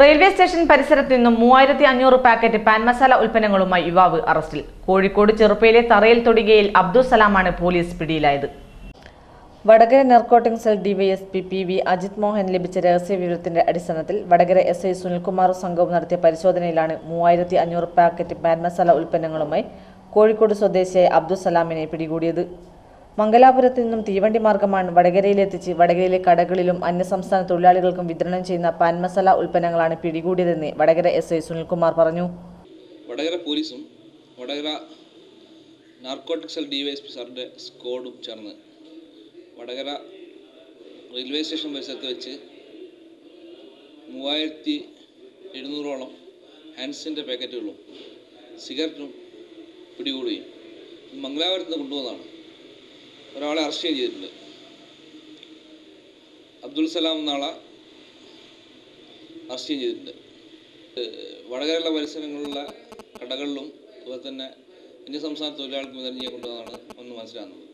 Railway station പരിസരത്ത് നിന്നും മൂവായിരത്തി അഞ്ഞൂറ് പാക്കറ്റ് പാൻ മസാല ഉൽപ്പന്നങ്ങളുമായി യുവാവ് അറസ്റ്റിൽ. കോഴിക്കോട് ചെറുപ്പയിലെ തറയിൽ തൊടികയിൽ അബ്ദുൾ സലാമാണ് പോലീസ് പിടിയിലായത്. Vadakara narcotic cell DYSP P V Ajith Mohan ലഭിച്ച രഹസ്യ വിവരത്തിന്റെ അടിസ്ഥാനത്തിൽ വടകര എസ് ഐ സുനിൽകുമാർ സംഘവും നടത്തിയ പരിശോധനയിലാണ് മൂവായിരത്തി അഞ്ഞൂറ് പാക്കറ്റ് പാൻ മസാല ഉൽപ്പന്നങ്ങളുമായി കോഴിക്കോട് സ്വദേശിയായ അബ്ദുൾ സലാമിനെ പിടികൂടിയത്. മംഗലാപുരത്ത് നിന്നും തീവണ്ടി മാർഗമാണ് വടകരയിലെത്തിച്ച് വടകരയിലെ കടകളിലും അന്യസംസ്ഥാന തൊഴിലാളികൾക്കും വിതരണം ചെയ്യുന്ന പാൻ മസാല ഉൽപ്പന്നങ്ങളാണ് പിടികൂടിയതെന്ന് വടകര എസ് ഐ സുനിൽകുമാർ പറഞ്ഞു. വടകര പോലീസും വടകര നാർക്കോട്ടിക് സെൽ ഡിവൈഎസ്പി സാറിന്റെ സ്കോഡും ചേർന്ന് വടകര റെയിൽവേ സ്റ്റേഷൻ പരിസരത്ത് വെച്ച് മൂവായിരത്തി എഴുന്നൂറോളം ഹാൻഡ്സിന്റെ പാക്കറ്റുകളും സിഗരറ്റും പിടികൂടുകയും മംഗലാപുരത്ത് കൊണ്ടുവന്നതാണ്. ഒരാളെ അറസ്റ്റ് ചെയ്തിട്ടുണ്ട്. അബ്ദുൽ സലാം എന്നാളെ അറസ്റ്റ് ചെയ്തിട്ടുണ്ട്. വടകരള പരിസരങ്ങളിലുള്ള കടകളിലും അതുപോലെ തന്നെ അന്യസംസ്ഥാന തൊഴിലാളികൾക്ക് വിതരണം കൊണ്ടുവന്നാണ് ഒന്ന് മനസ്സിലാകുന്നത്.